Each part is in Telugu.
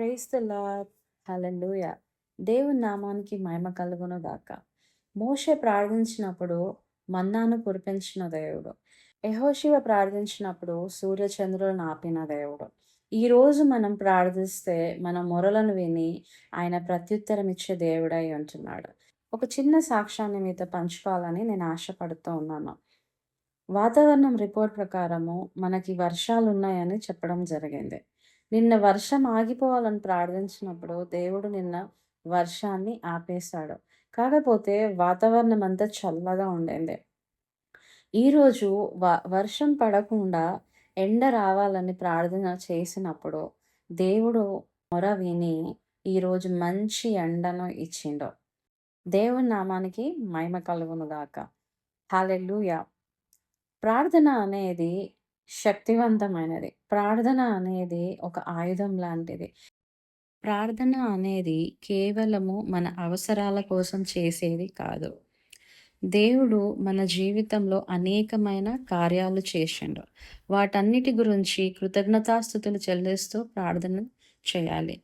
ప్రైజ్ ద లాడ్ హలూయ దేవుని నామానికి మహిమ కలుగును గాక. మోషే ప్రార్థించినప్పుడు మన్నాను కురిపించిన దేవుడు. యహోశివ ప్రార్థించినప్పుడు సూర్యచంద్రులను ఆపిన దేవుడు. ఈ రోజు మనం ప్రార్థిస్తే మన మొరలను విని ఆయన ప్రత్యుత్తరం ఇచ్చే దేవుడై ఉంటున్నాడు. ఒక చిన్న సాక్ష్యాన్ని మీతో పంచుకోవాలని నేను ఆశపడుతూ ఉన్నాను. వాతావరణం రిపోర్ట్ ప్రకారము మనకి వర్షాలు ఉన్నాయని చెప్పడం జరిగింది. నిన్న వర్షం ఆగిపోవాలని ప్రార్థించినప్పుడు దేవుడు నిన్న వర్షాన్ని ఆపేశాడు. కాకపోతే వాతావరణం అంతా చల్లగా ఉండింది. ఈరోజు వ వర్షం పడకుండా ఎండ రావాలని ప్రార్థన చేసినప్పుడు దేవుడు మొర విని ఈరోజు మంచి ఎండను ఇచ్చిండు. దేవుని నామానికి మహిమ కలుగును గాక. హాలెల్లుయా. ప్రార్థన అనేది శక్తివంతమైనది. ప్రార్థన అనేది ఒక ఆయుధం లాంటిది. ప్రార్థన అనేది కేవలము మన అవసరాల కోసం చేసేది కాదు. దేవుడు మన జీవితంలో అనేకమైన కార్యాలు చేసిండు. వాటన్నిటి గురించి కృతజ్ఞతాస్థుతులు చెల్లిస్తూ ప్రార్థన చేయాలి.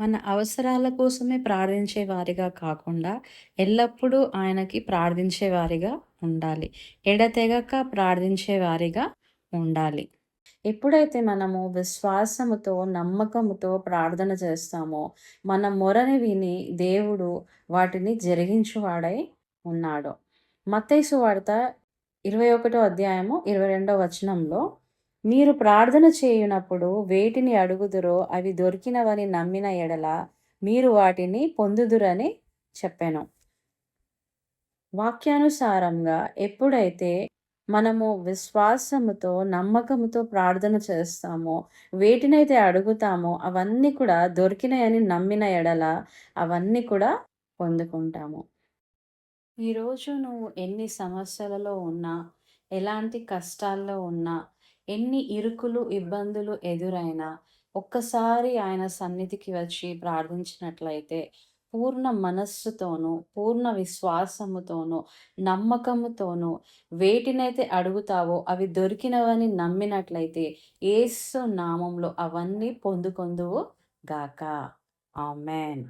మన అవసరాల కోసమే ప్రార్థించే వారిగా కాకుండా ఎల్లప్పుడూ ఆయనకి ప్రార్థించే వారిగా ఉండాలి. ఎడతెగక ప్రార్థించే వారిగా ఉండాలి. ఎప్పుడైతే మనము విశ్వాసముతో నమ్మకముతో ప్రార్థన చేస్తామో మన మొరని విని దేవుడు వాటిని జరిగించువాడై ఉన్నాడు. మత్తైసు వార్త ఇరవై ఒకటో అధ్యాయము ఇరవై రెండో వచనంలో మీరు ప్రార్థన చేయునప్పుడు వేటిని అడుగుదురో అవి దొరికినవని నమ్మిన ఎడల మీరు వాటిని పొందుదురని చెప్పాను. వాక్యానుసారంగా ఎప్పుడైతే మనము విశ్వాసముతో నమ్మకముతో ప్రార్థన చేస్తామో వేటినైతే అడుగుతామో అవన్నీ కూడా దొరికినాయని నమ్మిన ఎడల అవన్నీ కూడా పొందుకుంటాము. ఈరోజు నువ్వు ఎన్ని సమస్యలలో ఉన్నా ఎలాంటి కష్టాల్లో ఉన్నా ఎన్ని ఇరుకులు ఇబ్బందులు ఎదురైనా ఒక్కసారి ఆయన సన్నిధికి వచ్చి ప్రార్థించినట్లయితే పూర్ణ మనస్సుతోనూ పూర్ణ విశ్వాసముతోనూ నమ్మకముతోనూ వేటినైతే అడుగుతావో అవి దొరికినవని నమ్మినట్లయితే ఏసు నామంలో అవన్నీ పొందుకొందువు గాక. ఆమెన్.